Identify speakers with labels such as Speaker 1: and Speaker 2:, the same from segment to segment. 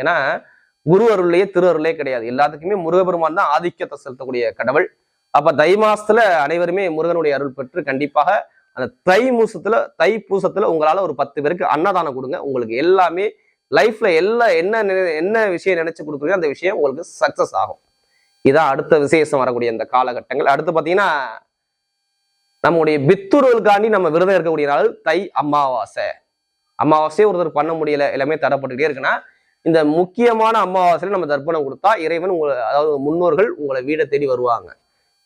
Speaker 1: ஏன்னா குரு அருள்லயே திரு அருளே கிடையாது. எல்லாத்துக்குமே முருகபெருமான் தான் ஆதிக்கத்தை செலுத்தக்கூடிய கடவுள். அப்ப தை மாசத்துல அனைவருமே முருகனுடைய அருள் பெற்று கண்டிப்பாக அந்த தை மூசத்துல தை பூசத்துல உங்களால ஒரு பத்து பேருக்கு அன்னதானம் கொடுங்க. உங்களுக்கு எல்லாமே லைஃப்ல எல்லா என்ன என்ன விஷயம் நினைச்சு கொடுக்குறீங்க அந்த விஷயம் உங்களுக்கு சக்சஸ் ஆகும். இதான் அடுத்த விசேஷம் வரக்கூடிய இந்த காலகட்டங்கள். அடுத்து பாத்தீங்கன்னா நம்முடைய பித்துருவல்காண்டி நம்ம விரதம் இருக்கக்கூடிய நாள் தை அமாவாசை. அமாவாசையே ஒருத்தர் பண்ண முடியல. எல்லாமே தடப்பட்டுக்கிட்டே இருக்குன்னா இந்த முக்கியமான அமாவாசையில் நம்ம தர்ப்பணம் கொடுத்தா இறைவன் உங்களை அதாவது முன்னோர்கள் உங்களை வீடை தேடி வருவாங்க.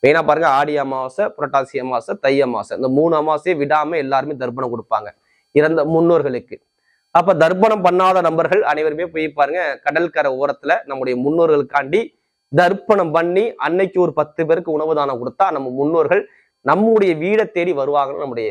Speaker 1: மெயினாக பாருங்க ஆடி அமாவாசை புரட்டாசி அமாவாசை தை அமாவாசை. இந்த மூணு அமாவாசையை விடாமல் எல்லாருமே தர்ப்பணம் கொடுப்பாங்க. இறந்த முன்னோர்களுக்கு. அப்போ தர்ப்பணம் பண்ணாத நபர்கள் அனைவருமே போய் பாருங்க கடற்கரை ஓரத்தில் நம்முடைய முன்னோர்களுக்காண்டி தர்ப்பணம் பண்ணி அன்னைக்கு ஒரு பத்து பேருக்கு உணவு தானம் கொடுத்தா நம்ம முன்னோர்கள் நம்முடைய வீடை தேடி வருவாங்கன்னு நம்முடைய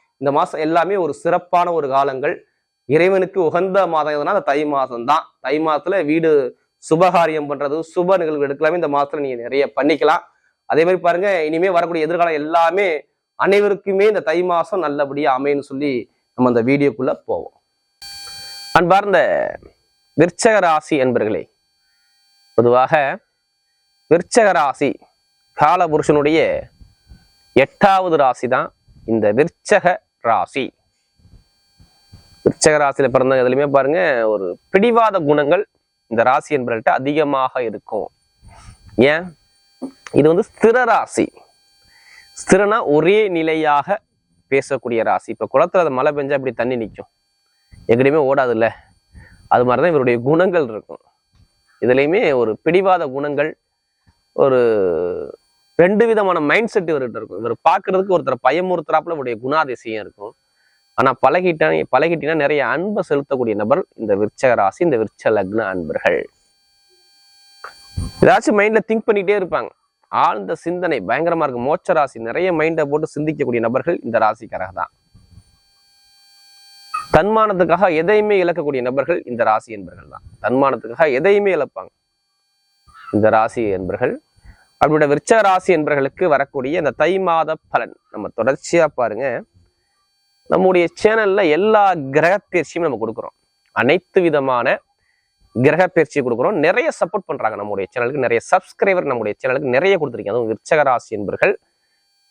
Speaker 1: இந்த மாதம் எல்லாமே ஒரு சிறப்பான ஒரு காலங்கள். இறைவனுக்கு உகந்த மாதம் எதுனா அந்த தை மாதம் தான் தை மாதத்துல வீடு சுபகாரியம் பண்றது சுப நிகழ்வு எடுக்கலாமே இந்த மாதத்துல நீங்க நிறைய பண்ணிக்கலாம். அதே மாதிரி பாருங்க இனிமே வரக்கூடிய எதிர்காலம் எல்லாமே அனைவருக்குமே இந்த தை மாதம் நல்லபடியா அமையன்னு சொல்லி நம்ம அந்த வீடியோக்குள்ள போவோம். அன்பார்ந்த விற்சக ராசி என்பர்களே பொதுவாக விற்சக ராசி காலபுருஷனுடைய எட்டாவது ராசி தான் இந்த விற்சக ராசி. விருச்சக ராசியில பிறந்த எதுலையுமே பாருங்க ஒரு பிடிவாத குணங்கள் இந்த ராசி என்பவர்கள்ட்ட அதிகமாக இருக்கும். ஏன்? இது வந்து ஸ்திர ராசி. ஸ்திரனா ஒரே நிலையாக பேசக்கூடிய ராசி. இப்ப குளத்துல அது மழை பெஞ்சா இப்படி தண்ணி நிற்கும் எங்கேயுமே ஓடாதுல்ல. அது மாதிரிதான் இவருடைய குணங்கள் இருக்கும். இதுலயுமே ஒரு பிடிவாத குணங்கள் ஒரு ரெண்டு விதமான மைண்ட் செட் இவர்கிட்ட இருக்கும். இவர் பார்க்கறதுக்கு ஒருத்தர் பயமுறுத்துறாப்புல இவருடைய குணாதிசயம் இருக்கும். ஆனா பழகிட்டா பழகிட்டீங்கன்னா நிறைய அன்பை செலுத்தக்கூடிய நபர் இந்த விருச்சக ராசி இந்த விருச்ச லக்ன அன்பர்கள். ஏதாச்சும் மைண்ட்ல திங்க் பண்ணிகிட்டே இருப்பாங்க. ஆழ்ந்த சிந்தனை பயங்கரமா இருக்கும். மோட்ச ராசி நிறைய மைண்டை போட்டு சிந்திக்கக்கூடிய நபர்கள் இந்த ராசிக்காரக தான். தன்மானத்துக்காக எதையுமே இழக்கக்கூடிய நபர்கள் இந்த ராசி என்பர்கள் தான். தன்மானத்துக்காக எதையுமே இழப்பாங்க. இந்த ராசி என்பர்கள் அப்படியோட விருச்ச ராசி என்பர்களுக்கு வரக்கூடிய இந்த தை மாத பலன். நம்ம தொடர்ச்சியா பாருங்க. நம்முடைய சேனல்ல எல்லா கிரக பயிற்சியும் நம்ம கொடுக்குறோம். அனைத்து விதமான கிரக பயிற்சி கொடுக்குறோம். நிறைய சப்போர்ட் பண்றாங்க நம்முடைய சேனலுக்கு நிறைய சப்ஸ்கிரைபர் நம்முடைய சேனலுக்கு நிறைய கொடுத்துருக்கீங்க. அதுவும் விருச்சக ராசி என்பர்கள்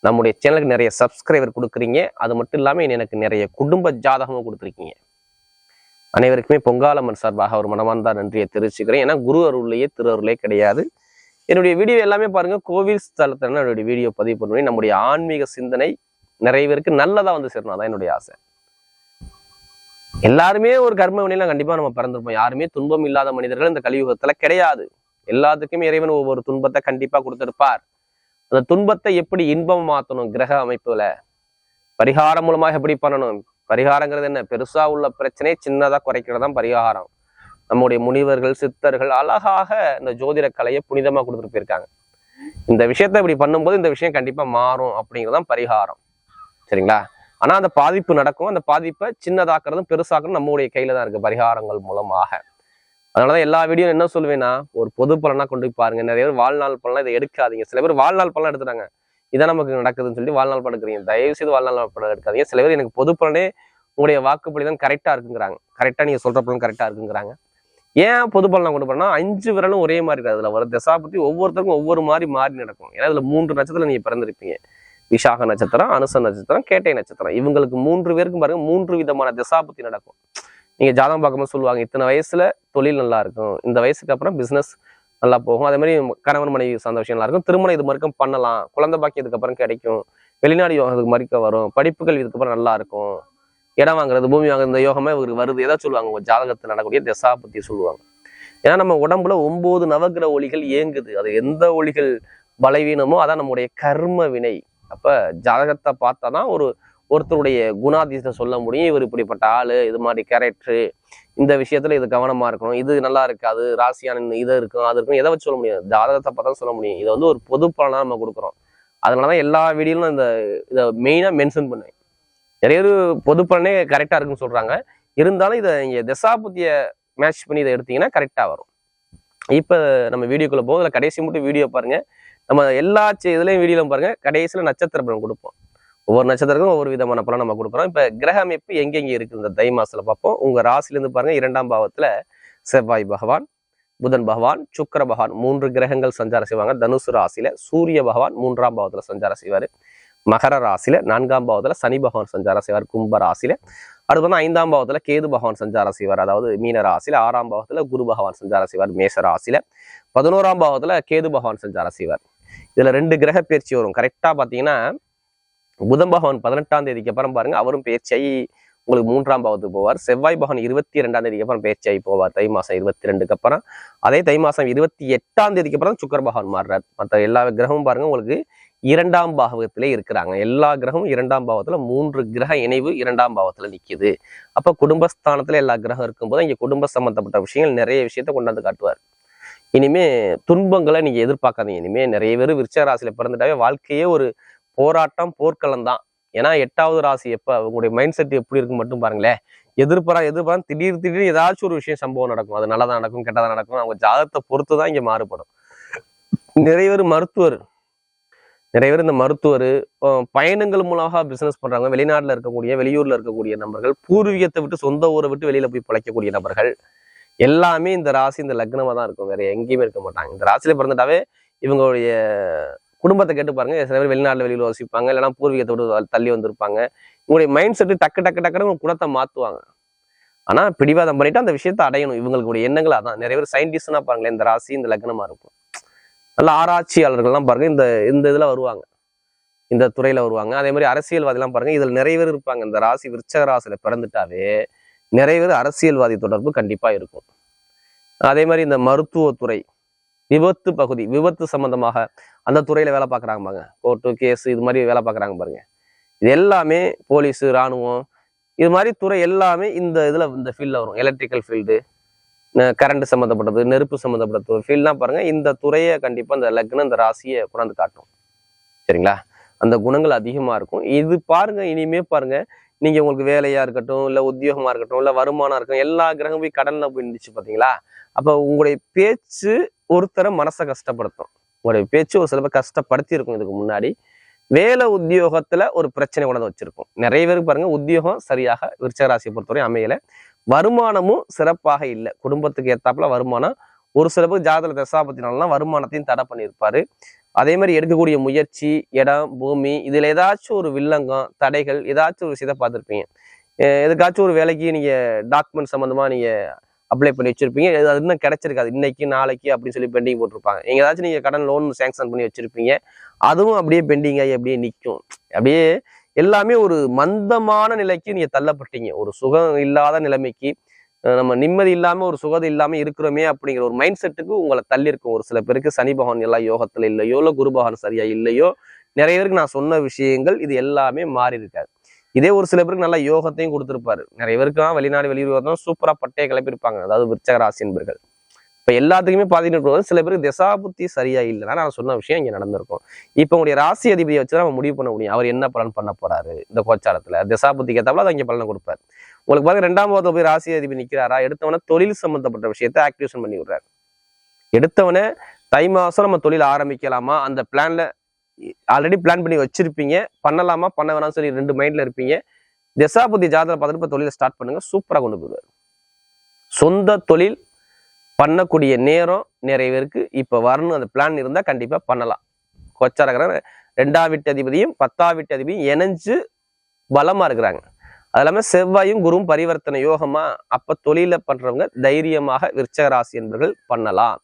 Speaker 1: நம்முடைய சேனலுக்கு நிறைய சப்ஸ்கிரைபர் கொடுக்குறீங்க. அது மட்டும் இல்லாமல் எனக்கு நிறைய குடும்ப ஜாதகமும் கொடுத்துருக்கீங்க. அனைவருக்குமே பொங்காலம்மன் சார்பாக ஒரு மனமார்ந்த நன்றியை தெரிவிச்சுக்கிறேன். ஏன்னா குரு அருள்லேயே திரு அருளே கிடையாது. என்னுடைய வீடியோ எல்லாமே பாருங்க. கோவில் ஸ்தலத்தில் என்னுடைய வீடியோ பதிவு பண்ணுவேன். நம்முடைய ஆன்மீக சிந்தனை நிறைய பேருக்கு நல்லதா வந்து சேரணும். அதான் என்னுடைய ஆசை. எல்லாருமே ஒரு கர்ம வினையில கண்டிப்பா நம்ம பிறந்திருப்போம். யாருமே துன்பம் இல்லாத மனிதர்கள் இந்த கலியுகத்துல கிடையாது. எல்லாத்துக்குமே இறைவன் ஒவ்வொரு துன்பத்தை கண்டிப்பா கொடுத்திருப்பார். அந்த துன்பத்தை எப்படி இன்பம் மாத்தணும் கிரக அமைப்புல? பரிகாரம் மூலமாக எப்படி பண்ணணும்? பரிகாரங்கிறது என்ன? பெருசா உள்ள பிரச்சனையை சின்னதா குறைக்கிறது தான் பரிகாரம். நம்முடைய முனிவர்கள் சித்தர்கள் அழகாக இந்த ஜோதிட கலையை புனிதமாக கொடுத்துட்டு போயிருக்காங்க. இந்த விஷயத்த இப்படி பண்ணும்போது இந்த விஷயம் கண்டிப்பா மாறும் அப்படிங்கிறதான் பரிகாரம். சரிங்களா? ஆனா அந்த பாதிப்பு நடக்கும். அந்த பாதிப்பை சின்னதாக்குறதும் பெருசாக்குறதும் நம்மளுடைய கையில தான் இருக்கு பரிகாரங்கள் மூலமாக. அதனாலதான் எல்லா வீடியோ என்ன சொல்லுவேன்னா ஒரு பொது பலனா கொண்டு போய் பாருங்க. நிறைய பேர் வாழ்நாள் பலனா இதை எடுக்காதீங்க. சில பேர் வாழ்நாள் பலன் எடுத்துட்டாங்க. இதான் நமக்கு நடக்குதுன்னு சொல்லி வாழ்நாள் படம் எடுக்கிறீங்க. தயவு செய்து வாழ்நாள் படம் எடுக்காதீங்க. சில பேர் எனக்கு பொது பலனே உங்களுடைய வாக்குப்படி தான் கரெக்டா இருக்குங்கிறாங்க. கரெக்டா நீங்க சொல்ற பலன் கரெக்டா இருக்குங்கிறாங்க. ஏன் பொது பலனை கொண்டு போனா அஞ்சு விரலும் ஒரே மாதிரி இருக்காது அதில் வர தசாபத்தி ஒவ்வொருத்தருக்கும் ஒவ்வொரு மாதிரி மாறி நடக்கும். ஏன்னா அதில் மூன்று நட்சத்திரம் நீங்கள் பிறந்திருப்பீங்க. விஷாக நட்சத்திரம் அனுச நட்சத்திரம் கேட்டை நட்சத்திரம். இவங்களுக்கு மூன்று பேருக்கும் பாருங்க மூன்று விதமான தசாபத்தி நடக்கும். நீங்க ஜாதகம் பார்க்கும்போது சொல்லுவாங்க இத்தனை வயசுல தொழில் நல்லா இருக்கும். இந்த வயசுக்கு அப்புறம் பிசினஸ் நல்லா போகும். அதே மாதிரி கணவன் மனைவி சார்ந்த விஷயம் நல்லா இருக்கும். திருமணம் இது மறுக்கம் பண்ணலாம். குழந்தை பாக்கி அப்புறம் கிடைக்கும். வெளிநாடு யோகம் இதுக்கு மறுக்க வரும். படிப்புகள் இதுக்கப்புறம் நல்லா இருக்கும். இடம் வாங்குறது பூமி வாங்குறது இந்த யோகமே இவருக்கு வருது. எதாவது சொல்லுவாங்க? உங்கள் ஜாதகத்தில் நடக்கக்கூடிய திசா பற்றி சொல்லுவாங்க. ஏன்னா நம்ம உடம்புல ஒம்பது நவகிர ஒளிகள் இயங்குது. அது எந்த ஒளிகள் பலவீனமோ அதான் நம்முடைய கர்ம வினை. அப்போ ஜாதகத்தை பார்த்தா தான் ஒரு ஒருத்தருடைய குணாதிசத்தை சொல்ல முடியும். இவர் இப்படிப்பட்ட ஆள் இது மாதிரி கேரக்டரு இந்த விஷயத்துல இது கவனமா இருக்கணும். இது நல்லா இருக்காது ராசியான இது இருக்கும் அது இருக்கும் எதை வச்சு சொல்ல முடியாது ஜாதகத்தை பார்த்தா சொல்ல முடியும். இதை வந்து ஒரு பொது நம்ம கொடுக்குறோம். அதனாலதான் எல்லா வீடியோலும் இந்த இதை மெயினாக மென்ஷன் பண்ணுவேன் நிறைய ஒரு பொது பலனே இருக்குன்னு சொல்றாங்க. இருந்தாலும் இதை இங்கே தசாபுத்திய மேட்ச் பண்ணி இதை எடுத்தீங்கன்னா கரெக்டாக வரும். இப்போ நம்ம வீடியோக்குள்ளே போகும் அதில் கடைசி மட்டும் வீடியோ பாருங்க. நம்ம எல்லா சி- வீடியோவில் பாருங்கள் பாருங்க. நட்சத்திர பலன் கொடுப்போம். ஒவ்வொரு நட்சத்திரக்கும் ஒவ்வொரு விதமான பலன் நம்ம கொடுக்குறோம் இப்போ கிரக அமைப்பு எங்கெங்கே இருக்குது இந்த தை மாதத்தில் பார்ப்போம். உங்கள் ராசிலேருந்து பாருங்கள் பாருங்க. இரண்டாம் பாவத்தில் செவ்வாய் பகவான் புதன் பகவான் சுக்கர பகவான் மூன்று கிரகங்கள் சஞ்சாரம் செய்வாங்க. தனுசு ராசியில சூரிய பகவான் மூன்றாம் பாவத்தில் சஞ்சாரம் செய்வார். மகர ராசியில நான்காம் பாவத்துல சனி பகவான் சஞ்சாரம் செய்வார் கும்ப ராசியில. அடுத்து வந்து ஐந்தாம் பாவத்துல கேது பகவான் சஞ்சாரம் செய்வார் அதாவது மீன ராசியில. ஆறாம் பாவத்துல குரு பகவான் சஞ்சாரம் செய்வார் மேச ராசியில. பதினோராம் பாவத்துல கேது பகவான் சஞ்சாரம் செய்வார். இதுல ரெண்டு கிரக பயிற்சி வரும். கரெக்டா பாத்தீங்கன்னா புதன் பகவான் பதினெட்டாம் தேதிக்கு அப்புறம் பாருங்க அவரும் பயிற்சியாகி உங்களுக்கு மூன்றாம் பாவத்துக்கு போவார். செவ்வாய் பகவான் இருபத்தி ரெண்டாம் தேதிக்கு அப்புறம் பயிற்சியாகி போவார் தை மாசம் இருபத்தி ரெண்டுக்கு அப்புறம். அதே தை மாசம் இருபத்தி எட்டாம் தேதிக்கு அப்புறம் சுக்கர பகவான் மாறுறார். மற்ற எல்லா கிரகமும் பாருங்க உங்களுக்கு இரண்டாம் பாவத்திலே இருக்கிறாங்க. எல்லா கிரகமும் இரண்டாம் பாவத்துல மூன்று கிரக இணைவு இரண்டாம் பாவத்துல நிக்குது. அப்ப குடும்பஸ்தானத்துல எல்லா கிரகம் இருக்கும்போது இங்க குடும்ப சம்பந்தப்பட்ட விஷயங்கள் நிறைய விஷயத்த கொண்டாந்து காட்டுவார். இனிமே துன்பங்களை நீங்க எதிர்பார்க்காதீங்க. இனிமே நிறைய பேர் விருச்ச ராசியில பிறந்துட்டாவே வாழ்க்கையே ஒரு போராட்டம் போர்க்களம் தான். ஏன்னா எட்டாவது ராசி எப்ப? உங்களுடைய மைண்ட் செட் எப்படி இருக்கு மட்டும் பாருங்களேன். எதிர்பாரா எதிர்பாரா திடீர் திடீர்னு ஏதாச்சும் ஒரு விஷயம் சம்பவம் நடக்கும். அது நல்லதா நடக்கும் கெட்டதா நடக்கும் அவங்க ஜாதகத்தை பொறுத்து தான் இங்க மாறுபடும். நிறைய பேர் மருத்துவர் நிறைய பேர் இந்த மருத்துவர் பயணங்கள் மூலமாக பிசினஸ் பண்றாங்க. வெளிநாட்டில் இருக்கக்கூடிய வெளியூர்ல இருக்கக்கூடிய நபர்கள் பூர்வீகத்தை விட்டு சொந்த ஊரை விட்டு வெளியில போய் பிழைக்கக்கூடிய நபர்கள். எல்லாமே இந்த ராசி இந்த லக்னமா தான் இருக்கும். வேற எங்கேயுமே இருக்க மாட்டாங்க. இந்த ராசியில பிறந்துட்டாவே இவங்களுடைய குடும்பத்தை கேட்டு பாருங்க. சில பேர் வெளிநாட்டில் வெளியில் வசிப்பாங்க. இல்லைன்னா பூர்வீகத்தை விட்டு தள்ளி வந்திருப்பாங்க. உங்களுடைய மைண்ட் செட்டு டக்கு டக்கு டக்குன்னு குணத்தை மாற்றுவாங்க ஆனா பிடிவாதம் பண்ணிட்டு அந்த விஷயத்தை அடையணும். இவங்களுடைய எண்ணங்கள் அதான். நிறைய பேர் சயின்டிஸ்ட்னா பாருங்களேன். இந்த ராசி இந்த லக்னமாக இருக்கும். நல்ல ஆராய்ச்சியாளர்கள்லாம் பாருங்க இந்த இந்த இதில் வருவாங்க. இந்த துறையில் வருவாங்க. அதே மாதிரி அரசியல்வாதிலாம் பாருங்க இதில் நிறைய பேர் இருப்பாங்க. இந்த ராசி விருச்சகராசியில் பிறந்துட்டாவே நிறைய பேர் அரசியல்வாதி தொடர்பு கண்டிப்பாக இருக்கும். அதே மாதிரி இந்த மருத்துவத்துறை விபத்து பகுதி விபத்து சம்பந்தமாக அந்த துறையில் வேலை பார்க்குறாங்க பாருங்க. கோர்ட்டு கேஸ் இது மாதிரி வேலை பார்க்குறாங்க பாருங்க. இது எல்லாமே போலீஸு இராணுவம் இது மாதிரி துறை எல்லாமே இந்த இதில் இந்த ஃபீல்டில் வரும். எலக்ட்ரிக்கல் ஃபீல்டு கரண்ட் சம்மந்தப்பட்டது நெருப்பு சம்மந்தப்பட்ட ஃபீல்ட்லாம் பாருங்க இந்த துறையை கண்டிப்பா இந்த லக்னம் இந்த ராசியை கொண்டாந்து காட்டும். சரிங்களா? அந்த குணங்கள் அதிகமா இருக்கும். இது பாருங்க இனிமே பாருங்க நீங்க உங்களுக்கு வேலையா இருக்கட்டும் இல்ல உத்தியோகமா இருக்கட்டும் இல்ல வருமானம் இருக்கட்டும் எல்லா கிரகம் போய் கடலில் போய் நின்றுச்சு பாத்தீங்களா? அப்போ உங்களுடைய பேச்சு ஒருத்தரை மனசை கஷ்டப்படுத்தும். உங்களுடைய பேச்சு ஒரு சில கஷ்டப்படுத்தியிருக்கும் கஷ்டப்படுத்தி இருக்கும் இதுக்கு முன்னாடி. வேலை உத்தியோகத்துல ஒரு பிரச்சனை கொண்டு வச்சிருக்கும். நிறைய பேருக்கு பாருங்க உத்தியோகம் சரியாக விருச்சகராசியை பொறுத்தவரை அமையலை. வருமானமும் சிறப்பாக இல்லை. குடும்பத்துக்கு ஏத்தாப்புல வருமானம் ஒரு சில பேர் ஜாதக தசாபத்தினாலாம் வருமானத்தையும் தடை பண்ணியிருப்பாரு. அதே மாதிரி எடுக்கக்கூடிய முயற்சி இடம் பூமி இதுல ஏதாச்சும் ஒரு வில்லங்கம் தடைகள் ஏதாச்சும் ஒரு விஷயத்த பார்த்துருப்பீங்க. எதுக்காச்சும் ஒரு வேலைக்கு நீங்க டாக்குமெண்ட் சம்பந்தமா நீங்க அப்ளை பண்ணி வச்சிருப்பீங்க. அது அது இன்னும் கிடைச்சிருக்காது. இன்னைக்கு நாளைக்கு அப்படின்னு சொல்லி பெண்டிங் போட்டிருப்பாங்க. எங்க ஏதாச்சும் நீங்க கடன் லோன் சேங்ஷன் பண்ணி வச்சிருப்பீங்க. அதுவும் அப்படியே பெண்டிங் ஆகி அப்படியே நிற்கும் அப்படியே எல்லாமே ஒரு மந்தமான நிலைக்கு நீங்க தள்ளப்பட்டீங்க. ஒரு சுகம் இல்லாத நிலைமைக்கு நம்ம நிம்மதி இல்லாம ஒரு சுகதை இல்லாம இருக்கிறோமே அப்படிங்கிற ஒரு மைண்ட் செட்டுக்கு உங்களை தள்ளியிருக்கும். ஒரு சில பேருக்கு சனி பகவான் எல்லாம் யோகத்துல இல்லையோ இல்லை குரு பகவான் சரியா இல்லையோ நிறைய பேருக்கு நான் சொன்ன விஷயங்கள் இது எல்லாமே மாறி இருக்காது இதே ஒரு சில பேருக்கு நல்லா யோகத்தையும் கொடுத்துருப்பாரு. நிறைய பேருக்கு வெளிநாடு வெளியூர் வரணும் சூப்பரா பட்டையை கிளப்பியிருப்பாங்க. அதாவது விருச்சகராசி என்பர்கள். இப்போ எல்லாத்துக்குமே பாத்தீங்கன்னா சில பேருக்கு திசாபுத்தி சரியா இல்லைன்னா நான் சொன்ன விஷயம் இங்கே நடந்திருக்கும். இப்போ உங்களுடைய ராசி அதிபதியை வச்சு நம்ம முடிவு பண்ண முடியும். அவர் என்ன பலன் பண்ண போறாரு இந்த கோச்சாரத்தில்? திசாபுத்திக்கு ஏத்தாப்புல அதை இங்கே பலனை கொடுப்பார். உங்களுக்கு பாருங்க ரெண்டாம் பாவத்தில் போய் ராசி அதிபதி நிற்கிறாரா எடுத்தவனே தொழில் சம்பந்தப்பட்ட விஷயத்தை ஆக்டிவேஷன் பண்ணி விடுறாரு. எடுத்தவனே தை மாசம் நம்ம தொழில் ஆரம்பிக்கலாமா? அந்த பிளான்ல ஆல்ரெடி பிளான் பண்ணி வச்சிருப்பீங்க. பண்ணலாமா? பண்ண வேணாம்னு சொல்லி ரெண்டு மைண்ட்ல இருப்பீங்க. திசாபுத்தி ஜாதகம் பார்த்துட்டு இப்போ தொழிலை ஸ்டார்ட் பண்ணுங்க. சூப்பரா கொண்டு போயிடுவார். சொந்த தொழில் பண்ணக்கூடிய நேரம் நிறைய பேருக்கு இப்போ வரணும். அந்த பிளான் இருந்தால் கண்டிப்பாக பண்ணலாம். கொச்சாரகரன் ரெண்டாம் வீட்டு அதிபதியும் பத்தாம் வீட்டு அதிபதியும் இணைஞ்சு பலமாக இருக்கிறாங்க. அது இல்லாமல் செவ்வாயும் குருவும் பரிவர்த்தனை யோகமா அப்போ தொழில பண்ணுறவங்க தைரியமாக விருச்சகராசி என்பவர்கள் பண்ணலாம்.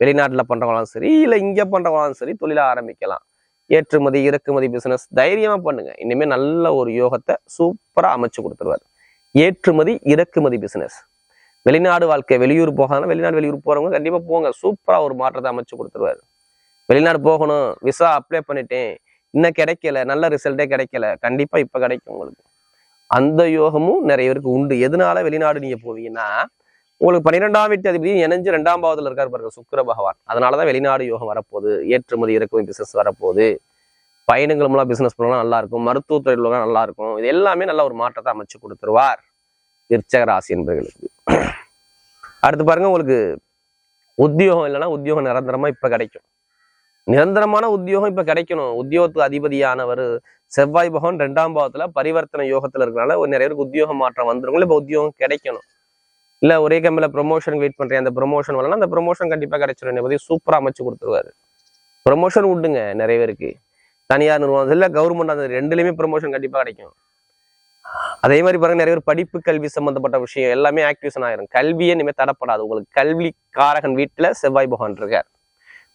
Speaker 1: வெளிநாட்டில் பண்ணுறவங்களாலும் சரி இல்லை இங்கே பண்ணுறவங்களாலும் சரி தொழிலை ஆரம்பிக்கலாம். ஏற்றுமதி இறக்குமதி பிசினஸ் தைரியமாக பண்ணுங்க. இனிமே நல்ல ஒரு யோகத்தை சூப்பராக அமைச்சு கொடுத்துருவாரு. ஏற்றுமதி இறக்குமதி பிசினஸ் வெளிநாடு வாழ்க்கை வெளியூர் போகாதுன்னா வெளிநாடு வெளியூர் போறவங்க கண்டிப்பா போங்க. சூப்பரா ஒரு மாற்றத்தை அமைச்சு கொடுத்துருவாரு. வெளிநாடு போகணும் விசா அப்ளை பண்ணிட்டேன். இன்னும் கிடைக்கல நல்ல ரிசல்ட்டே கிடைக்கல. கண்டிப்பா இப்ப கிடைக்கும் உங்களுக்கு. அந்த யோகமும் நிறைய பேருக்கு உண்டு. எதனால வெளிநாடு நீங்க போவீங்கன்னா உங்களுக்கு பன்னிரெண்டாம் வீட்டு அதிபதி இணைஞ்சு ரெண்டாம் பாவத்தில் இருக்காரு பாருங்க சுக்கர பகவான். அதனாலதான் வெளிநாடு யோகம் வரப்போகுது. ஏற்றுமதி இறக்குமதி பிசினஸ் வரப்போகுது. பயணங்கள் மூலம் பிசினஸ் பண்ணலாம் நல்லா இருக்கும். மருத்துவத்துறையில் உள்ளவங்க நல்லா இருக்கும். இது எல்லாமே நல்ல ஒரு மாற்றத்தை அமைச்சு கொடுத்துருவார். விற்சக ராசி என்பவர்களுக்கு அடுத்து பாருங்க உங்களுக்கு உத்தியோகம் இல்லைன்னா உத்தியோகம் நிரந்தரமா இப்ப கிடைக்கும். நிரந்தரமான உத்தியோகம் இப்ப கிடைக்கணும். உத்தியோகத்துக்கு அதிபதியானவர் செவ்வாய் பகவான் ரெண்டாம் பாவத்துல பரிவர்த்தனை யோகத்துல இருக்கனால ஒரு நிறைய பேருக்கு உத்தியோக மாற்றம் வந்துருங்களா இப்ப உத்தியோகம் கிடைக்கணும். இல்ல ஒரே கம்பெனில ப்ரொமோஷன் வெயிட் பண்றேன். அந்த ப்ரொமோஷன் வரலாம் அந்த ப்ரொமோஷன் கண்டிப்பா கிடைச்சிடும் என்னை பத்தி சூப்பரா அமைச்சு கொடுத்துருவாரு. ப்ரொமோஷன் உண்டுங்க நிறைய பேருக்கு. தனியார் நிறுவனம் இல்ல கவர்மெண்ட் அந்த ரெண்டுலயுமே ப்ரொமோஷன் கண்டிப்பா கிடைக்கும். அதே மாதிரி பாருங்க நிறைய பேர் படிப்பு கல்வி சம்பந்தப்பட்ட விஷயம் எல்லாமே ஆக்டிவேஷன் ஆயிரும். கல்வியே இனிமேல் தடப்படாது உங்களுக்கு கல்வி காரகன் வீட்டுல செவ்வாய் பகவான் இருக்கார்.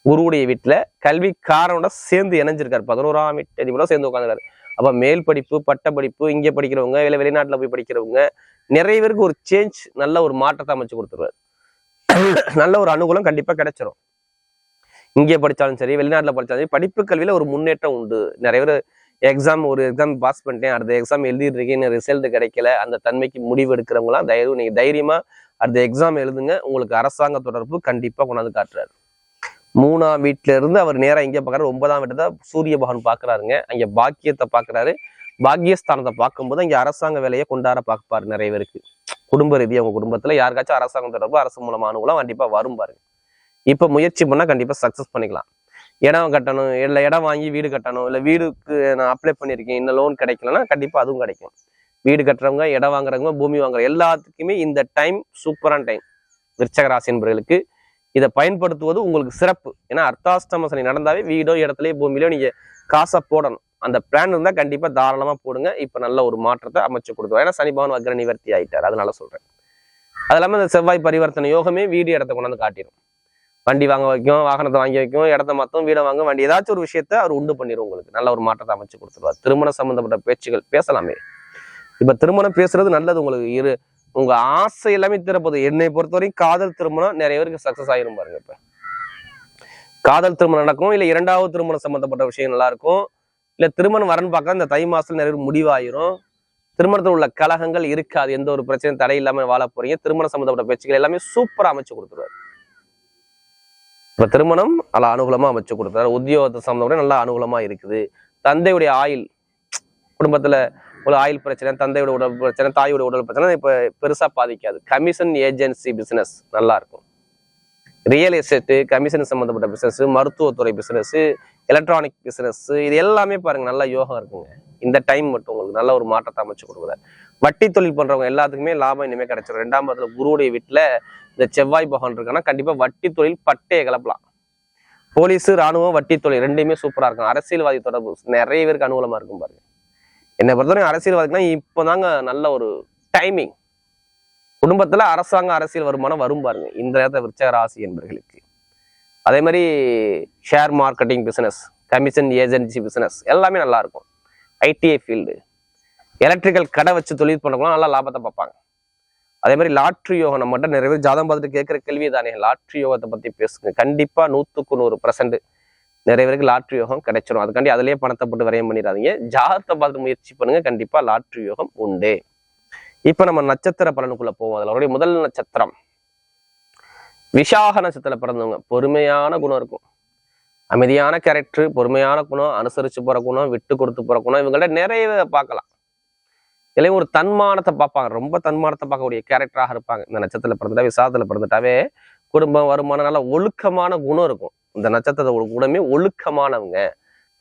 Speaker 1: குருவுடைய வீட்டுல கல்வி காரனோட சேர்ந்து இணைஞ்சிருக்காரு. பதினோராம் அதிபரோட சேர்ந்து உட்காந்துருக்காரு அப்ப மேல் படிப்பு பட்ட படிப்பு இங்க படிக்கிறவங்க இல்ல வெளிநாட்டுல போய் படிக்கிறவங்க நிறைய பேருக்கு ஒரு சேஞ்ச் நல்ல ஒரு மாற்றத்தை அமைச்சு கொடுத்துருவாரு. நல்ல ஒரு அனுகூலம் கண்டிப்பா கிடைச்சிரும். இங்கே படிச்சாலும் சரி வெளிநாட்டுல படிச்சாலும் சரி படிப்பு கல்வியில ஒரு முன்னேற்றம் உண்டு. நிறைய பேர் எக்ஸாம் ஒரு எக்ஸாம் பாஸ் பண்ணிட்டேன். அடுத்த எக்ஸாம் எழுதிட்டு இருக்கேன். ரிசல்ட் கிடைக்கல. அந்த தன்மைக்கு முடிவு எடுக்கிறவங்களாம் தயவு நீங்கள் தைரியமாக அடுத்த எக்ஸாம் எழுதுங்க. உங்களுக்கு அரசாங்க தொடர்பு கண்டிப்பாக கொண்டாந்து காட்டுறாரு. மூணாம் வீட்டுல இருந்து அவர் நேராக எங்க பார்க்குறாரு ஒன்பதாம் வீட்டை தான் சூரிய பகவான் பார்க்குறாருங்க அங்கே பாக்கியத்தை பார்க்குறாரு பாக்கியஸ்தானத்தை பார்க்கும்போது இங்கே அரசாங்க வேலையை கொண்டாட பார்ப்பாரு நிறைய பேருக்கு. குடும்ப ரீதியாக உங்கள் குடும்பத்தில் யாருக்காச்சும் அரசாங்கம் தொடர்பு அரசு மூலமான அனுகூலம் கண்டிப்பாக வரும் பாருங்க. இப்போ முயற்சி பண்ணால் கண்டிப்பாக சக்ஸஸ் பண்ணிக்கலாம். இடம் கட்டணும் இல்லை இடம் வாங்கி வீடு கட்டணும் இல்லை வீடுக்கு நான் அப்ளை பண்ணியிருக்கேன் இந்த லோன் கிடைக்கலன்னா கண்டிப்பாக அதுவும் கிடைக்கும். வீடு கட்டுறவங்க இடம் வாங்குறவங்க பூமி வாங்குற எல்லாத்துக்குமே இந்த டைம் சூப்பரான டைம் விருச்சக ராசி என்பவர்களுக்கு இதை பயன்படுத்துவது உங்களுக்கு சிறப்பு. ஏன்னா அர்த்தாஷ்டம சனி நடந்தாவே வீடோ இடத்துலையோ பூமியிலோ நீங்கள் காசை போடணும். அந்த பிளான் இருந்தால் கண்டிப்பாக தாராளமாக போடுங்க. இப்போ நல்ல ஒரு மாற்றத்தை அமைச்சு கொடுத்துருவோம் ஏன்னா சனி பகவான் வக்ர நிவர்த்தி ஆயிட்டார். அதனால சொல்கிறேன் அது இல்லாமல் இந்த செவ்வாய் பரிவர்த்தனை யோகமே வீடு இடத்த கொண்டாந்து காட்டிடும் வண்டி வாங்க வைக்கும் வாகனத்தை வாங்கி வைக்கும் இடத்த மாத்தும் வீடை வாங்க வண்டி ஏதாச்சும் ஒரு விஷயத்த அவர் உண்டு பண்ணிடும் உங்களுக்கு. நல்ல ஒரு மாற்றத்தை அமைச்சு கொடுத்துருவார். திருமணம் சம்பந்தப்பட்ட பேச்சுகள் பேசலாமே. இப்ப திருமணம் பேசுறது நல்லது உங்களுக்கு. இரு உங்க ஆசை எல்லாமே திறப்பது என்னை பொறுத்தவரையும் காதல் திருமணம் நிறைய பேருக்கு சக்சஸ் ஆயிரும் பாருங்க இப்ப. காதல் திருமணம் நடக்கும் இல்ல இரண்டாவது திருமணம் சம்பந்தப்பட்ட விஷயம் நல்லா இருக்கும். இல்ல திருமணம் வரன்னு பார்க்க இந்த தை மாசத்துல நிறைய பேர் முடிவாயிரும். திருமணத்தில் உள்ள கலகங்கள் இருக்காது. எந்த ஒரு பிரச்சனையும் தடை இல்லாமல் வாழ போறீங்க. திருமணம் சம்பந்தப்பட்ட பேச்சுகள் எல்லாமே சூப்பரா அமைச்சு கொடுத்துருவாரு. இப்ப திருமணம் நல்லா அனுகூலமா அமைச்சு கொடுத்தாரு உத்தியோகத்தை சம்மந்தப்பட நல்லா அனுகூலமா இருக்குது. தந்தையுடைய ஆயில் குடும்பத்துல ஒரு ஆயில் பிரச்சனை தந்தையோட உடல் பிரச்சனை தாயோட உடல் பிரச்சனை இப்ப பெருசா பாதிக்காது. கமிஷன் ஏஜென்சி பிஸ்னஸ் நல்லா இருக்கும். ரியல் எஸ்டேட்டு கமிஷன் சம்மந்தப்பட்ட பிசினஸ் மருத்துவத்துறை பிசினஸ் எலக்ட்ரானிக் பிசினஸ் இது எல்லாமே பாருங்க நல்ல யோகம் இருக்குங்க. இந்த டைம் மட்டும் உங்களுக்கு நல்ல ஒரு மாற்றத்தை அமைச்சு கொடுக்குறாரு. வட்டி தொழில் பண்றவங்க எல்லாத்துக்குமே லாபம் இனிமே கிடைச்சிடும் ரெண்டாம் பாதத்துல குருவுடைய வீட்டுல இந்த செவ்வாய் பகவான் இருக்கான்னா கண்டிப்பா வட்டி தொழில் பட்டையை கிளப்பலாம். போலீஸ் ராணுவம் வட்டி தொழில் ரெண்டுமே சூப்பரா இருக்கும் அரசியல்வாதி தொடர்பு நிறைய பேருக்கு அனுகூலமா இருக்கும் பாருங்க. என்னை பொறுத்தவரைக்கும் அரசியல்வாதிக்குன்னா இப்போதாங்க நல்ல ஒரு டைமிங் குடும்பத்துல அரசாங்க அரசியல் வருமானம் வரும் பாருங்க. இந்த நேரத்தை விருச்சக ராசி என்பர்களுக்கு. அதே மாதிரி share marketing business commission agency business எல்லாமே நல்லா இருக்கும். ஐடிஐ ஃபீல்டு எலக்ட்ரிக்கல் கடை வச்சு தொழில் பண்றவங்களும் நல்லா லாபத்தை பார்ப்பாங்க. அதே மாதிரி லாட்ரி யோகம் நம்மகிட்ட நிறைய பேர் ஜாதகம் பார்த்துட்டு கேட்குற கேள்வி தானே. லாட்ரி யோகத்தை பத்தி பேசுங்க. கண்டிப்பா நூத்துக்கு நூறு பர்சன்ட் நிறைய பேருக்கு லாட்ரி யோகம் கிடைச்சிடும் அதுக்காண்டி அதுலயே பணத்தை போட்டு விரயம் பண்ணிடாதீங்க. ஜாதகத்தை பார்த்து முயற்சி பண்ணுங்க. கண்டிப்பா லாட்ரி யோகம் உண்டு. இப்ப நம்ம நட்சத்திர பலனுக்குள்ள போவோம். அதுல அவருடைய முதல் நட்சத்திரம். விசாக நட்சத்திரத்தில் பிறந்தவங்க. பொறுமையான குணம் இருக்கும். அமைதியான கேரக்டர் பொறுமையான குணம் அனுசரிச்சு போற குணம் விட்டு கொடுத்து போற குணம். இவங்கள்ட்ட நிறைய பார்க்கலாம். இல்லையும் ஒரு தன்மானத்தை பார்ப்பாங்க. ரொம்ப தன்மானத்தை பார்க்கக்கூடிய கேரக்டராக இருப்பாங்க. இந்த நட்சத்திரத்தில் பிறந்துட்டாவே விசாகத்துல பிறந்துட்டாவே குடும்பம் வருமானம் நல்ல ஒழுக்கமான குணம் இருக்கும். இந்த நட்சத்திரத்தோட குணமே ஒழுக்கமானவங்க.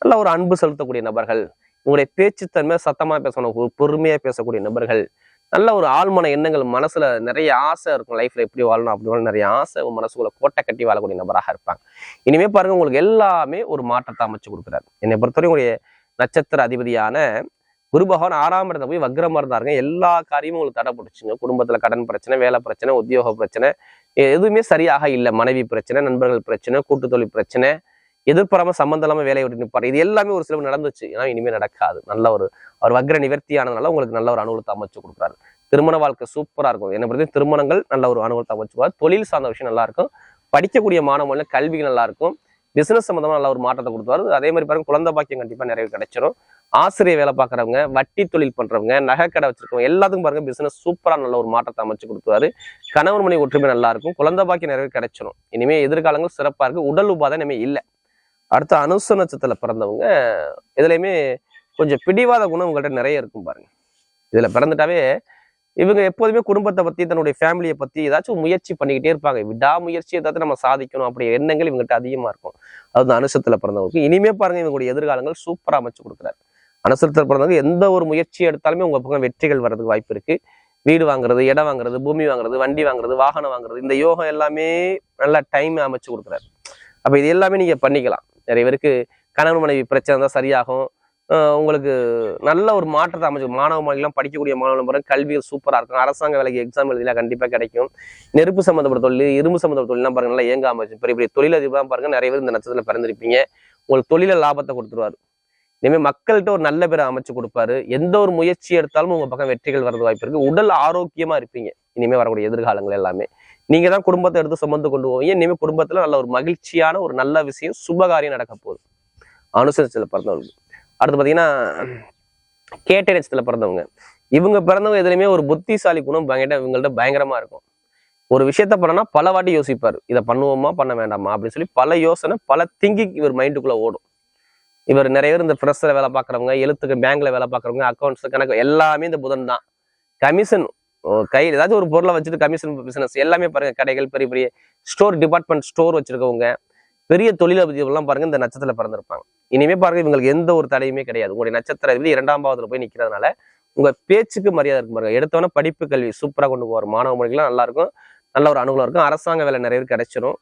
Speaker 1: நல்ல ஒரு அன்பு செலுத்தக்கூடிய நபர்கள். உங்களுடைய பேச்சுத்தன்மை சத்தமாக பேசணும் ஒரு பேசக்கூடிய நபர்கள். நல்ல ஒரு ஆழ்மன எண்ணங்கள் மனசுல நிறைய ஆசை இருக்கும். லைஃப்ல எப்படி வாழணும் அப்படி நிறைய ஆசை மனசுக்குள்ள கோட்டை கட்டி வாழக்கூடிய நபராக இருப்பாங்க. இனிமே பாருங்க உங்களுக்கு எல்லாமே ஒரு மாற்றத்தை அமைச்சு கொடுக்குறாரு. என்னை பொறுத்தவரை உங்களுடைய நட்சத்திர அதிபதியான குரு பகவான் ஆறாம் இடத்துல போய் வக்ரமாக இருந்தாருங்க. எல்லா காரியமும் உங்களுக்கு தடைப்பட்டுச்சுங்க குடும்பத்தில் கடன் பிரச்சனை வேலை பிரச்சனை உத்தியோக பிரச்சனை எதுவுமே சரியாக இல்லை. மனைவி பிரச்சனை நண்பர்கள் பிரச்சனை கூட்டுத்தொழில் பிரச்சனை எதிர்பாராம சம்பந்தம் வேலையை விட்டு நிற்பாரு இது எல்லாமே ஒரு சிலவு நடந்துச்சு. ஏன்னா இனிமே நடக்காது. நல்ல ஒரு அவர் வக்ர நிவர்த்தியானதுனால உங்களுக்கு நல்ல ஒரு அனுகூலத்தை அமைச்சு கொடுக்குறாரு. திருமண வாழ்க்கை சூப்பரா இருக்கும். என்ன பொறுத்த திருமணங்கள் நல்ல ஒரு அனுகூலத்தை அமைச்சு கொடுக்குறாரு. தொழில் சார்ந்த விஷயம் நல்லா இருக்கும். படிக்கக்கூடிய மாணவர்கள் கல்வி நல்லா இருக்கும். பிசினஸ் சம்மந்தமாக நல்ல ஒரு மாற்றத்தை கொடுத்தாரு அதே மாதிரி பாருங்க குழந்தை பாக்கியம் கண்டிப்பாக நிறைய கிடைச்சிரும். ஆசிரியர் வேலை பார்க்குறவங்க வட்டி தொழில் பண்றவங்க நகை கடை வச்சிருக்கவங்க எல்லாத்துக்கும் பாருங்க பிசினஸ் சூப்பரா நல்ல ஒரு மாற்றத்தை அமைச்சு கொடுத்துருவாரு கணவன் மணி ஒற்றுமை நல்லா இருக்கும். குழந்தை பாக்கியம் நிறைய கிடைச்சிரும். இனிமே எதிர்காலங்கள் சிறப்பா இருக்கு. உடல் உபாதை இனிமேல் இல்லை. அடுத்த அனுச பிறந்தவங்க இதுலையுமே கொஞ்சம் பிடிவாத குணம் உங்கள்கிட்ட நிறைய இருக்கும் பாருங்க. இதுல பிறந்துட்டாவே இவங்க எப்போதுமே குடும்பத்தை பத்தி தன்னுடைய ஃபேமிலியை பத்தி ஏதாச்சும் முயற்சி பண்ணிக்கிட்டே இருப்பாங்க. விடாமுயற்சி ஏதாவது நம்ம சாதிக்கணும் அப்படி எண்ணங்கள் இவங்ககிட்ட அதிகமா இருக்கும். அது அனுசத்துல பிறந்தவங்களுக்கு. இனிமே பாருங்க இவங்களுடைய எதிர்காலங்கள் சூப்பரா அமைச்சு கொடுக்குறாரு. அனுசரத்தில் பிறந்தவங்க எந்த ஒரு முயற்சி எடுத்தாலுமே உங்க பக்கம் வெற்றிகள் வர்றதுக்கு வாய்ப்பு இருக்கு. வீடு வாங்குறது இடம் வாங்குறது பூமி வாங்குறது வண்டி வாங்குறது வாகனம் வாங்குறது இந்த யோகம் எல்லாமே நல்ல டைம் அமைச்சு கொடுக்குறாரு. அப்ப இது எல்லாமே நீங்க பண்ணிக்கலாம். நிறைய பேருக்கு கணவன் மனைவி பிரச்சனை தான் சரியாகும். உங்களுக்கு நல்ல ஒரு மாற்றத்தை அமைச்சு மாணவ மாணவிகள்லாம் படிக்கக்கூடிய மாணவர்கள் பிறகு கல்வியில் சூப்பராக இருக்கும். அரசாங்க வேலைக்கு எக்ஸாம் எழுதினா கண்டிப்பாக கிடைக்கும். நெருப்பு சம்மந்தப்பட்ட தொழில் இரும்பு சம்மந்தப்பட்ட தொழிலாம் பாருங்க நல்லா ஏங்க அமைச்சு பெரிய பெரிய தொழிலதிபராக பாருங்க நிறைய பேர் இந்த நட்சத்திரத்தில் பிறந்திருப்பீங்க. உங்களுக்கு தொழில லாபத்தை கொடுத்துருவாரு. இனிமேல் மக்கள்கிட்ட ஒரு நல்ல பேரை அமைச்சு கொடுப்பாரு. எந்த ஒரு முயற்சி எடுத்தாலும் உங்க பக்கம் வெற்றிகள் வரது வாய்ப்பு இருக்கு. உடல் ஆரோக்கியமா இருப்பீங்க. இனிமேல் வரக்கூடிய எதிர்காலங்கள் எல்லாமே. நீங்க தான் குடும்பத்தை எடுத்து சுமந்து கொண்டு போவீங்க. இனிமேல் குடும்பத்துல நல்ல ஒரு மகிழ்ச்சியான ஒரு நல்ல விஷயம் சுபகாரியம் நடக்க போகுது. அனுசரிச்சல பிறந்தவர்களுக்கு அடுத்து பாத்தீங்கன்னா கேட்ட நட்சத்திரத்துல பிறந்தவங்க. இவங்க பிறந்தவங்க எதுலையுமே ஒரு புத்திசாலி குணம் பயங்கர இவங்கள்ட்ட பயங்கரமா இருக்கும். ஒரு விஷயத்த பண்ணனா பல வாட்டி யோசிப்பாரு. இதை பண்ணுவோமா பண்ண வேண்டாமா? அப்படின்னு சொல்லி பல யோசனை பல திங்கிங் இவர் மைண்டுக்குள்ள ஓடும். இவர் நிறைய பேர் இந்த ப்ரெஸ்ல வேலை பார்க்குறவங்க எழுத்துக்கு பேங்க்ல வேலை பார்க்குறவங்க அக்கௌண்ட்ஸ் கணக்கு எல்லாமே இந்த புதன் தான். கமிஷன் கையில் ஏதாச்சும் ஒரு பொருளை வச்சுட்டு கமிஷன் பிசினஸ் எல்லாமே பாருங்க. கடைகள் பெரிய பெரிய ஸ்டோர் டிபார்ட்மெண்ட் ஸ்டோர் வச்சிருக்கவங்க பெரிய தொழிலதிபர்லாம் பாருங்க இந்த நட்சத்திரத்தில் பிறந்திருப்பாங்க. இனிமே பாருங்க இவங்களுக்கு எந்த ஒரு தடையுமே கிடையாது. உங்களுடைய நட்சத்திர இது இரண்டாம் பாவத்துல போய் நிக்கிறதுனால உங்க பேச்சுக்கு மரியாதை இருக்கும் பாருங்க. எடுத்தவொடனே படிப்பு கல்வி சூப்பரா கொண்டு போவார். மாணவ மொழிகள்லாம் நல்லா இருக்கும். நல்ல ஒரு அனுகூலம் இருக்கும். அரசாங்க வேலை நிறைய பேர் கிடைச்சிரும்.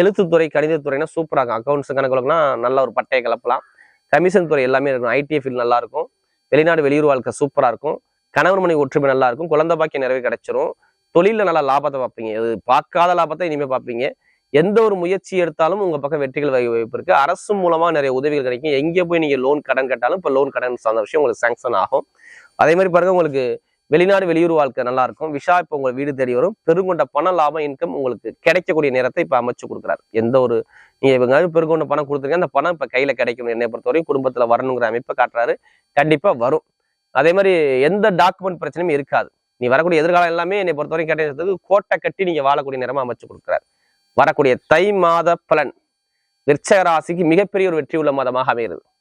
Speaker 1: எழுத்துத்துறை கணிதத்துறைனா சூப்பரா இருக்கும். அக்கௌண்ட்ஸ் கணக்குலாம் நல்ல ஒரு பட்டையை கலப்பலாம். கமிஷன் துறை எல்லாமே இருக்கும். ஐடி ஃபீல்ட் நல்லா இருக்கும். வெளிநாடு வெளியூர் வாழ்க்கை சூப்பரா இருக்கும். கணவன் மணி ஒற்றுமை நல்லா இருக்கும். குழந்தை பாக்கியம் நிறைய கிடைச்சிரும். தொழில நல்லா லாபத்தை பார்ப்பீங்க. இது பார்க்காத லாபத்தை இனிமே பார்ப்பீங்க. எந்த ஒரு முயற்சி எடுத்தாலும் உங்க பக்கம் வெற்றிகள் வகை வாய்ப்பு இருக்கு. அரசு மூலமா நிறைய உதவிகள் கிடைக்கும். எங்கே போய் நீங்க லோன் கடன் கட்டாலும் இப்போ லோன் கடன் சார்ந்த விஷயம் உங்களுக்கு சாங்ஷன் ஆகும். அதே மாதிரி பாருங்க உங்களுக்கு வெளிநாடு வெளியூர் வாழ்க்கை நல்லா இருக்கும். விஷா இப்போ உங்க வீடு தேடி வரும். பெருங்கொண்ட பண லாபம் இன்கம் உங்களுக்கு கிடைக்கக்கூடிய நேரத்தை இப்ப அமைச்சு கொடுக்குறாரு. எந்த ஒரு நீங்க இவங்க பெருங்கொண்ட பணம் கொடுத்துருங்க அந்த பணம் இப்ப கையில கிடைக்கணும். என்னை பொறுத்தவரையும் குடும்பத்துல வரணுங்கிற அமைப்பை காட்டுறாரு. கண்டிப்பா வரும். அதே மாதிரி எந்த டாக்குமெண்ட் பிரச்சனையும் இருக்காது. நீ வரக்கூடிய எதிர்காலம் எல்லாமே என்னை பொறுத்தவரைக்கும் கேட்டதுக்கு கோட்டை கட்டி நீங்க வாழக்கூடிய நேரமா அமைச்சு கொடுக்குறாரு. வரக்கூடிய தை மாத பலன். விருச்சக ராசிக்கு மிகப்பெரிய ஒரு வெற்றி உள்ள மாதமாக அமைகிறது.